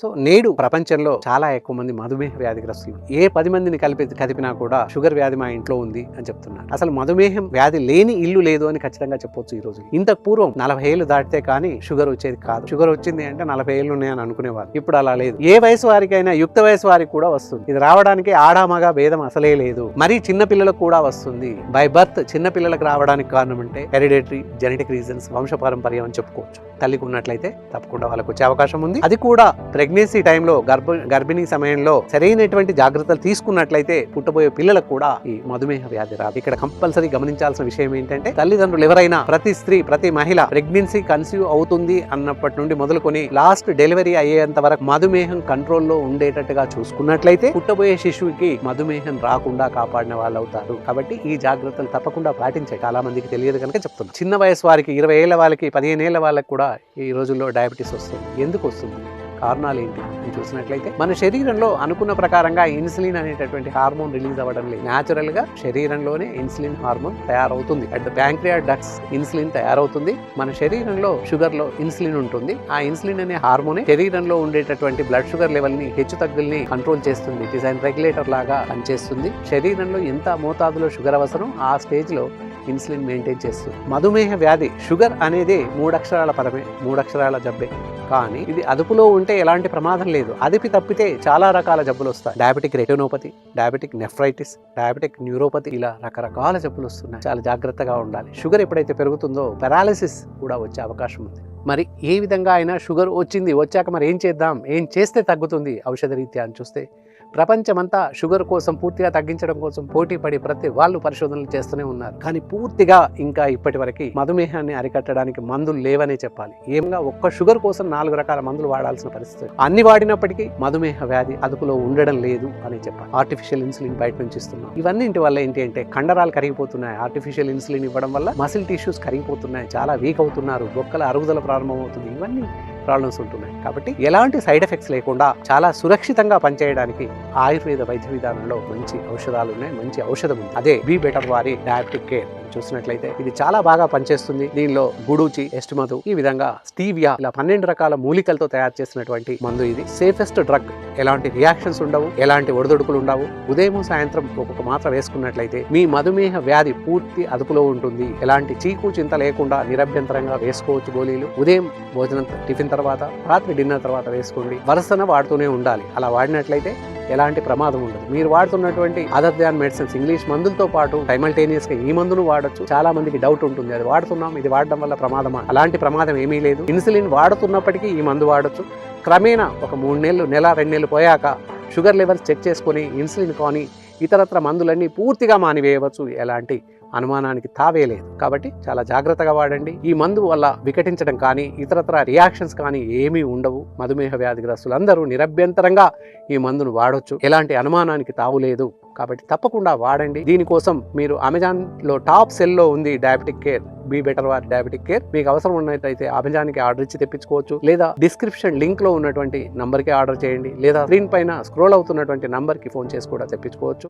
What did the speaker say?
So నేడు ప్రపంచంలో చాలా ఎక్కువ మంది మధుమేహ వ్యాధిగ్రస్తులు. ఏ పది మందిని కలిపి కదిపినా కూడా షుగర్ వ్యాధి మా ఇంట్లో ఉంది అని చెప్తున్నారు. అసలు మధుమేహం వ్యాధి లేని ఇల్లు లేదు అని ఖచ్చితంగా చెప్పొచ్చు ఈ రోజు ఇంతకు పూర్వం నలభై ఏళ్ళు దాటితే కానీ షుగర్ వచ్చేది కాదు. షుగర్ వచ్చింది అంటే నలభై ఏళ్ళు ఉన్నాయని అనుకునేవారు. ఇప్పుడు అలా లేదు. ఏ వయసు వారికైనా యుక్త వయసు వారికి కూడా వస్తుంది. ఇది రావడానికి ఆడామగా భేదం అసలే లేదు. మరీ చిన్న పిల్లలకు కూడా వస్తుంది. బై బర్త్ చిన్న పిల్లలకు రావడానికి కారణం అంటే హెరిడేటరీ జెనెటిక్ రీజన్స్ వంశపారంపర్యం అని చెప్పుకోవచ్చు. తల్లికి ఉన్నట్లయితే తప్పకుండా వాళ్ళకి వచ్చే అవకాశం ఉంది. అది కూడా ప్రెగ్నెన్సీ టైంలో గర్భ గర్భిణీ సమయంలో సరైనటువంటి జాగ్రత్తలు తీసుకున్నట్లయితే పుట్టబోయే పిల్లలకు కూడా ఈ మధుమేహ వ్యాధి రాదు. ఇక్కడ కంపల్సరీ గమనించాల్సిన విషయం ఏంటంటే తల్లిదండ్రులు ఎవరైనా ప్రతి స్త్రీ ప్రతి మహిళ ప్రెగ్నెన్సీ కన్సీవ్ అవుతుంది అన్నప్పటి నుండి మొదలుకొని లాస్ట్ డెలివరీ అయ్యేంత వరకు మధుమేహం కంట్రోల్లో ఉండేటట్టుగా చూసుకున్నట్లయితే పుట్టబోయే శిశువుకి మధుమేహం రాకుండా కాపాడిన వాళ్ళు అవుతారు కాబట్టి ఈ జాగ్రత్తలు తప్పకుండా పాటించే చాలా మందికి తెలియదు కనుక చెప్తున్నాను చిన్న వయసు వారికి ఇరవై ఏళ్ళ వాళ్ళకి పదిహేను ఏళ్ళ వాళ్ళకి కూడా ఈ రోజుల్లో డయాబెటీస్ వస్తుంది. ఎందుకు వస్తుంది? కారణాలు ఏంటి? అని చూసినట్లయితే మన శరీరంలో అనుకున్న ప్రకారంగా ఇన్సులిన్ అనేటటువంటి హార్మోన్ రిలీజ్ అవ్వడం లేదు. న్యాచురల్గా శరీరంలోనే ఇన్సులిన్ హార్మోన్ తయారవుతుంది. At the pancreas ducts insulin తయారవుతుంది. మన శరీరంలో షుగర్లో ఇన్సులిన్ ఉంటుంది. ఆ ఇన్సులిన్ అనే హార్మోన్ శరీరంలో ఉండేటటువంటి బ్లడ్ షుగర్ లెవెల్ని హెచ్చు తగ్గుల్ని కంట్రోల్ చేస్తుంది. డిజైన్ రెగ్యులేటర్ లాగా పనిచేస్తుంది. శరీరంలో ఎంత మోతాదులో షుగర్ అవసరం ఆ స్టేజ్లో ఇన్సులిన్ మెయింటైన్ చేస్తుంది మధుమేహ వ్యాధి షుగర్ అనేది మూడక్షరాల పదమే మూడక్షరాల జబ్బే. కానీ ఇది అదుపులో ఉంటే ఎలాంటి ప్రమాదం లేదు. అదిపి తప్పితే చాలా రకాల జబ్బులు వస్తాయి. Diabetic retinopathy diabetic nephritis diabetic neuropathy ఇలా రకరకాల జబ్బులు వస్తున్నాయి. చాలా జాగ్రత్తగా ఉండాలి. షుగర్ ఎప్పుడైతే పెరుగుతుందో పెరాలిసిస్ కూడా వచ్చే అవకాశం ఉంది. మరి ఏ విధంగా అయినా షుగర్ వచ్చింది వచ్చాక మరి ఏం చేద్దాం ఏం చేస్తే తగ్గుతుంది ఔషధ రీత్యా అని చూస్తే ప్రపంచమంతా షుగర్ కోసం పూర్తిగా తగ్గించడం కోసం పోటీ పడి ప్రతి వాళ్ళు పరిశోధనలు చేస్తూనే ఉన్నారు. కానీ పూర్తిగా ఇంకా ఇప్పటి వరకు మధుమేహాన్ని అరికట్టడానికి మందులు లేవనే చెప్పాలి. ఏమగా ఒక్క షుగర్ కోసం నాలుగు రకాల మందులు వాడాల్సిన పరిస్థితి. అన్ని వాడినప్పటికీ మధుమేహ వ్యాధి అదుపులో ఉండడం లేదు అని చెప్పాలి. ఆర్టిఫిషియల్ ఇన్సులిన్ బయట నుంచి ఇస్తున్నాం. ఇవన్నింటి వల్ల ఏంటి అంటే కండరాలు కరిగిపోతున్నాయి. ఆర్టిఫిషియల్ ఇన్సులిన్ ఇవ్వడం వల్ల మసిల్ టిష్యూస్ కరిగిపోతున్నాయి. చాలా వీక్ అవుతున్నారు. బొక్కల అరుగుదల farmą, to ding van ni problems ఉంటున్నాయి. కాబట్టి ఎలాంటి సైడ్ ఎఫెక్ట్స్ లేకుండా చాలా సురక్షితంగా పనిచేయడానికి ఆయుర్వేద వైద్య విధానంలో మంచి ఔషధాలు ఉన్నాయి మంచి ఔషధం ఉంది. అదే బీ బెటర్ వారి డయాబెటిక్ కేర్ చూసినట్లయితే ఇది చాలా బాగా పనిచేస్తుంది. దీనిలో గుడూచి ఎస్టిమధు ఈ విధంగా స్టీవియా ఇలా పన్నెండు రకాల మూలికలతో తయారు చేసినటువంటి మందు ఇది. సేఫెస్ట్ డ్రగ్ ఎలాంటి రియాక్షన్స్ ఉండవు ఎలాంటి ఒడిదొడుకులు ఉండవు. ఉదయం సాయంత్రం ఒక్కొక్క మాత్ర వేసుకున్నట్లయితే మీ మధుమేహ వ్యాధి పూర్తి అదుపులో ఉంటుంది. ఎలాంటి చీకు చింత లేకుండా నిరభ్యంతరంగా వేసుకోవచ్చు గోళీలు. ఉదయం భోజనం టిఫిన్ తర్వాత రాత్రి డిన్నర్ తర్వాత వేసుకోండి. వరుసన వాడుతూనే ఉండాలి. అలా వాడినట్లయితే ఎలాంటి ప్రమాదం ఉండదు. మీరు వాడుతున్నటువంటి అదర్ దాన్ మెడిసిన్స్ ఇంగ్లీష్ మందులతో పాటు సైమల్టేనియస్గా ఈ మందును వాడొచ్చు. చాలా మందికి డౌట్ ఉంటుంది. అది వాడుతున్నాం ఇది వాడడం వల్ల ప్రమాదమా? అలాంటి ప్రమాదం ఏమీ లేదు. ఇన్సులిన్ వాడుతున్నప్పటికీ ఈ మందు వాడొచ్చు. క్రమేణా ఒక మూడు నెలలు నెల రెండు నెలలు పోయాక షుగర్ లెవెల్స్ చెక్ చేసుకొని ఇన్సులిన్ కానీ ఇతరత్ర మందులన్నీ పూర్తిగా మానివేయవచ్చు. ఎలాంటి అనుమానానికి తావే లేదు. కాబట్టి చాలా జాగ్రత్తగా వాడండి. ఈ మందు వల్ల వికటించడం కానీ ఇతరత్ర రియాక్షన్స్ కానీ ఏమీ ఉండవు. మధుమేహ వ్యాధిగ్రస్తులందరూ నిరభ్యంతరంగా ఈ మందును వాడొచ్చు. ఎలాంటి అనుమానానికి తావు లేదు. కాబట్టి తప్పకుండా వాడండి. దీనికోసం మీరు అమెజాన్లో టాప్ సెల్లో ఉంది డయాబెటిక్ కేర్. బీ బెటర్ వార్ డయాబెటిక్ కేర్. మీకు అవసరం ఉన్నట్లయితే అమెజాన్కి ఆర్డర్ ఇచ్చి తెప్పించుకోవచ్చు. లేదా డిస్క్రిప్షన్ లింక్లో ఉన్నటువంటి నంబర్కి ఆర్డర్ చేయండి. లేదా స్క్రీన్ పైన స్క్రోల్ అవుతున్నటువంటి నంబర్కి ఫోన్ చేసి కూడా తెప్పించుకోవచ్చు.